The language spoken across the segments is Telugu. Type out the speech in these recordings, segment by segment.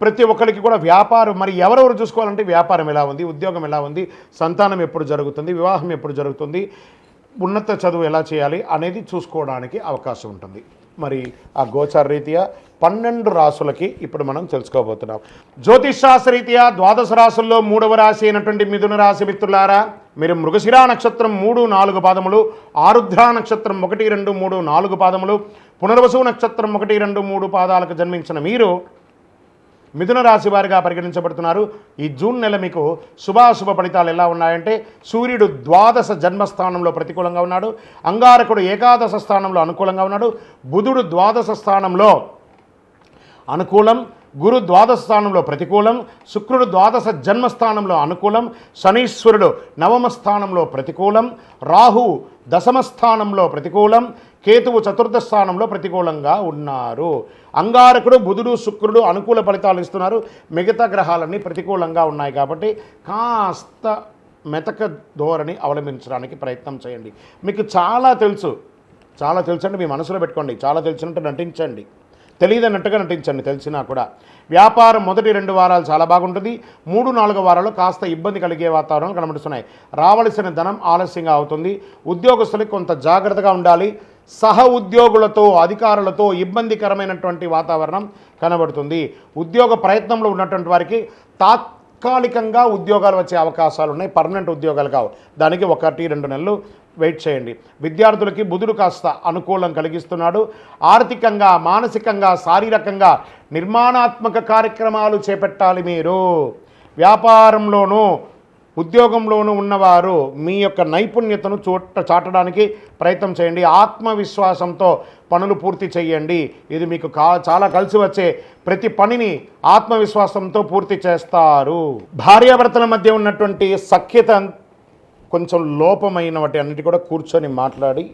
ప్రతి ఒక్కరికి కూడా వ్యాపారం మరి ఎవరెవరు చూసుకోవాలంటే వ్యాపారం ఎలా ఉంది ఉద్యోగం ఎలా ఉంది సంతానం ఎప్పుడు జరుగుతుంది వివాహం ఎప్పుడు జరుగుతుంది ఉన్నత చదువు ఎలా చేయాలి అనేది చూసుకోవడానికి అవకాశం ఉంటుంది. మరి ఆ గోచార రీత్యా పన్నెండు రాసులకి ఇప్పుడు మనం తెలుసుకోబోతున్నాం. జ్యోతిష్ శాస్త్ర రీత్యా ద్వాదశ రాసుల్లో మూడవ రాశి అయినటువంటి మిథున రాశి మిత్రులారా మీరు మృగశిరా నక్షత్రం మూడు నాలుగు పాదములు ఆరుద్ర నక్షత్రం ఒకటి రెండు మూడు నాలుగు పాదములు పునర్వసు నక్షత్రం ఒకటి రెండు మూడు పాదాలకు జన్మించిన మీరు మిథున రాశి వారిగా పరిగణించబడుతున్నారు. ఈ జూన్ నెల మీకు శుభాశుభ ఫలితాలు ఎలా ఉన్నాయంటే సూర్యుడు ద్వాదశ జన్మస్థానంలో ప్రతికూలంగా ఉన్నాడు. అంగారకుడు ఏకాదశ స్థానంలో అనుకూలంగా ఉన్నాడు. బుధుడు ద్వాదశ స్థానంలో అనుకూలం గురు ద్వాదశ స్థానంలో ప్రతికూలం శుక్రుడు ద్వాదశ జన్మస్థానంలో అనుకూలం శనీశ్వరుడు నవమ స్థానంలో ప్రతికూలం రాహు దశమ స్థానంలో ప్రతికూలం కేతువు చతుర్థ స్థానంలో ప్రతికూలంగా ఉన్నారు. అంగారకుడు బుధుడు శుక్రుడు అనుకూల ఫలితాలు ఇస్తున్నారు. మిగతా గ్రహాలన్నీ ప్రతికూలంగా ఉన్నాయి కాబట్టి కాస్త మెతక ధోరణి అవలంబించడానికి ప్రయత్నం చేయండి. మీకు చాలా తెలుసు. చాలా తెలుసు మీ మనసులో పెట్టుకోండి. చాలా తెలిసినట్టు నటించండి. తెలియదన్నట్టుగా నటించండి తెలిసినా కూడా. వ్యాపారం మొదటి రెండు వారాలు చాలా బాగుంటుంది. మూడు నాలుగు వారాలు కాస్త ఇబ్బంది కలిగే వాతావరణం కనబడుతున్నాయి. రావలసిన ధనం ఆలస్యంగా అవుతుంది. ఉద్యోగస్తులకు కొంత జాగ్రత్తగా ఉండాలి. సహ ఉద్యోగులతో అధికారులతో ఇబ్బందికరమైనటువంటి వాతావరణం కనబడుతుంది. ఉద్యోగ ప్రయత్నంలో ఉన్నటువంటి వారికి తాత్కాలికంగా ఉద్యోగాలు వచ్చే అవకాశాలు ఉన్నాయి. పర్మనెంట్ ఉద్యోగాలు కావు. దానికి ఒకటి రెండు నెలలు వెయిట్ చేయండి. విద్యార్థులకి బుధుడు కాస్త అనుకూలం కలిగిస్తున్నాడు. ఆర్థికంగా మానసికంగా శారీరకంగా నిర్మాణాత్మక కార్యక్రమాలు చేపట్టాలి మీరు. వ్యాపారంలోనూ ఉద్యోగంలోనూ ఉన్నవారు మీ యొక్క నైపుణ్యతను చూట చాటడానికి ప్రయత్నం చేయండి. ఆత్మవిశ్వాసంతో పనులు పూర్తి చేయండి. ఇది మీకు కా చాలా కలిసి వచ్చే ప్రతి పనిని ఆత్మవిశ్వాసంతో పూర్తి చేస్తారు. భార్యాభర్తల మధ్య ఉన్నటువంటి సఖ్యత కొంచెం లోపమైన వాటి అన్నిటి కూడా కూర్చొని మాట్లాడి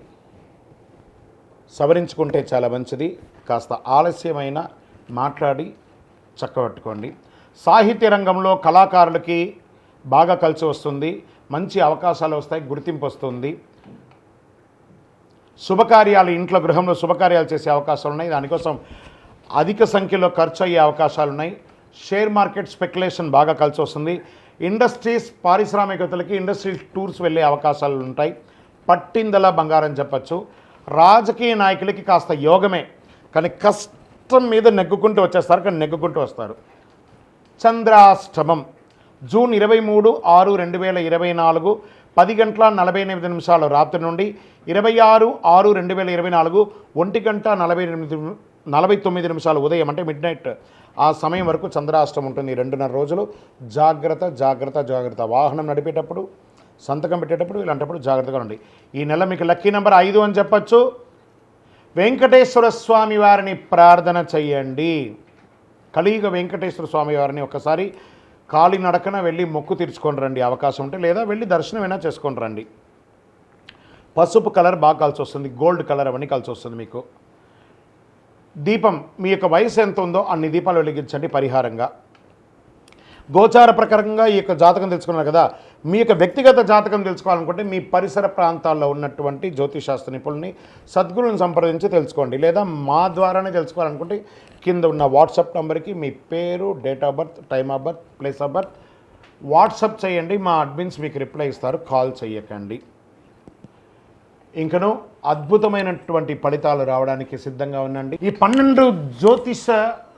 సవరించుకుంటే చాలా మంచిది. కాస్త ఆలస్యమైన మాట్లాడి చక్కబెట్టుకోండి. సాహిత్య రంగంలో కళాకారులకి బాగా కలిసి వస్తుంది మంచి అవకాశాలు వస్తాయి గుర్తింపు వస్తుంది. శుభకార్యాలు ఇంట్లో గృహంలో శుభకార్యాలు చేసే అవకాశాలు ఉన్నాయి. దానికోసం అధిక సంఖ్యలో ఖర్చు అయ్యే అవకాశాలు ఉన్నాయి. షేర్ మార్కెట్ స్పెక్యులేషన్ బాగా కలిసి వస్తుంది. ఇండస్ట్రీస్ పారిశ్రామికతలకి ఇండస్ట్రీ టూర్స్ వెళ్ళే అవకాశాలు ఉంటాయి. పట్టిందల బంగారం చెప్పచ్చు. రాజకీయ నాయకులకి కాస్త యోగమే కానీ కష్టం మీద నెగ్గుకుంటూ వచ్చేస్తారు కానీ నెగ్గుకుంటూ వస్తారు. చంద్రాష్టమం. జూన్ ఇరవై మూడు ఆరు రెండు వేల ఇరవై నాలుగు పది గంటల నలభై ఎనిమిది నిమిషాలు రాత్రి నుండి ఇరవై ఆరు ఆరు రెండు వేల ఇరవై నాలుగు ఒంటి గంట నలభై ఎనిమిది నలభై తొమ్మిది నిమిషాలు ఉదయం అంటే మిడ్ నైట్. ఆ సమయం వరకు చంద్రాష్టం ఉంటుంది ఈ రెండున్నర రోజులు. జాగ్రత్త జాగ్రత్త జాగ్రత్త. వాహనం నడిపేటప్పుడు సంతకం పెట్టేటప్పుడు ఇలాంటప్పుడు జాగ్రత్తగా ఉండండి. ఈ నెల మీకు లక్కీ నెంబర్ ఐదు అని చెప్పచ్చు. వెంకటేశ్వర స్వామి వారిని ప్రార్థన చెయ్యండి కలియుగ వెంకటేశ్వర స్వామి వారిని ఒకసారి కాలి నడకన వెళ్ళి మొక్కు తీర్చుకొని రండి అవకాశం ఉంటే లేదా వెళ్ళి దర్శనమైనా చేసుకొని రండి. పసుపు కలర్ బాగా కలిసి వస్తుంది గోల్డ్ కలర్ అవన్నీ కలిసి వస్తుంది మీకు. దీపం మీ యొక్క వయసు ఎంత ఉందో అన్ని దీపాలు వెలిగించండి పరిహారంగా. గోచార ప్రకారంగా ఈ యొక్క జాతకం తెలుసుకున్నారు కదా. మీ యొక్క వ్యక్తిగత జాతకం తెలుసుకోవాలనుకుంటే మీ పరిసర ప్రాంతాల్లో ఉన్నటువంటి జ్యోతిశాస్త్ర నిపుణుల్ని సద్గురుని సంప్రదించి తెలుసుకోండి. లేదా మా ద్వారానే తెలుసుకోవాలనుకుంటే కింద ఉన్న వాట్సాప్ నెంబర్కి మీ పేరు date of birth time of birth place of birth WhatsApp చేయండి. మా అడ్మిన్స్ మీకు రిప్లై ఇస్తారు. కాల్ చేయకండి. ఇంకను అద్భుతమైనటువంటి ఫలితాలు రావడానికి సిద్ధంగా ఉండండి. ఈ పన్నెండు జ్యోతిష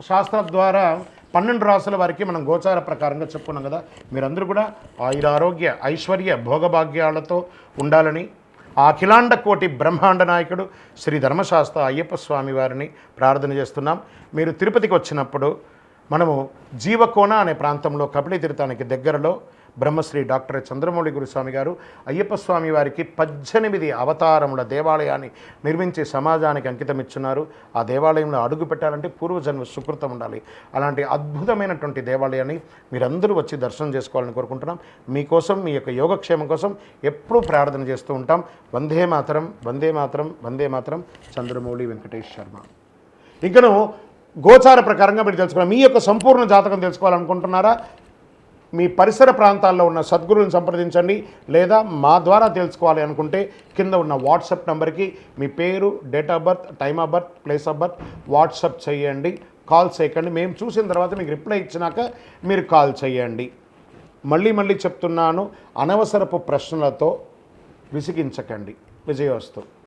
శాస్త్రం ద్వారా పన్నెండు రాసుల వారికి మనం గోచార ప్రకారంగా చెప్పుకున్నాం కదా. మీరందరూ కూడా ఆయుర ఆరోగ్య ఐశ్వర్య భోగభాగ్యాలతో ఉండాలని ఆ అఖిలాండ కోటి బ్రహ్మాండ నాయకుడు శ్రీ ధర్మశాస్త్ర అయ్యప్ప స్వామి వారిని ప్రార్థన చేస్తున్నాం. మీరు తిరుపతికి వచ్చినప్పుడు మనము జీవకోన అనే ప్రాంతంలో కపిలి తీర్థానికి దగ్గరలో బ్రహ్మశ్రీ డాక్టర్ చంద్రమౌళి గురుస్వామి గారు అయ్యప్ప స్వామి వారికి పద్దెనిమిది అవతారముల దేవాలయాన్ని నిర్మించి సమాజానికి అంకితం ఇచ్చున్నారు ఆ దేవాలయంలో అడుగు పెట్టాలంటే పూర్వజన్మ సుకృతం ఉండాలి. అలాంటి అద్భుతమైనటువంటి దేవాలయాన్ని మీరందరూ వచ్చి దర్శనం చేసుకోవాలని కోరుకుంటున్నాం. మీకోసం మీ యొక్క యోగక్షేమం కోసం ఎప్పుడూ ప్రార్థన చేస్తూ ఉంటాం. వందే మాతరం వందే మాతరం వందే మాతరం చంద్రమౌళి వెంకటేష్ శర్మ. ఇంకను గోచార ప్రకారంగా మీరు తెలుసుకోవాలి మీ యొక్క సంపూర్ణ జాతకం తెలుసుకోవాలనుకుంటున్నారా? మీ పరిసర ప్రాంతాల్లో ఉన్న సద్గురువుని సంప్రదించండి లేదా మా ద్వారా తెలుసుకోవాలి అనుకుంటే కింద ఉన్న వాట్సాప్ నెంబర్కి మీ పేరు date of birth time of birth place of birth WhatsApp చేయండి. కాల్ చేయకండి. మేము చూసిన తర్వాత మీకు రిప్లై ఇచ్చినాక మీరు కాల్ చేయండి. మళ్ళీ మళ్ళీ చెప్తున్నాను అనవసరపు ప్రశ్నలతో విసిగించకండి. విజయోస్తు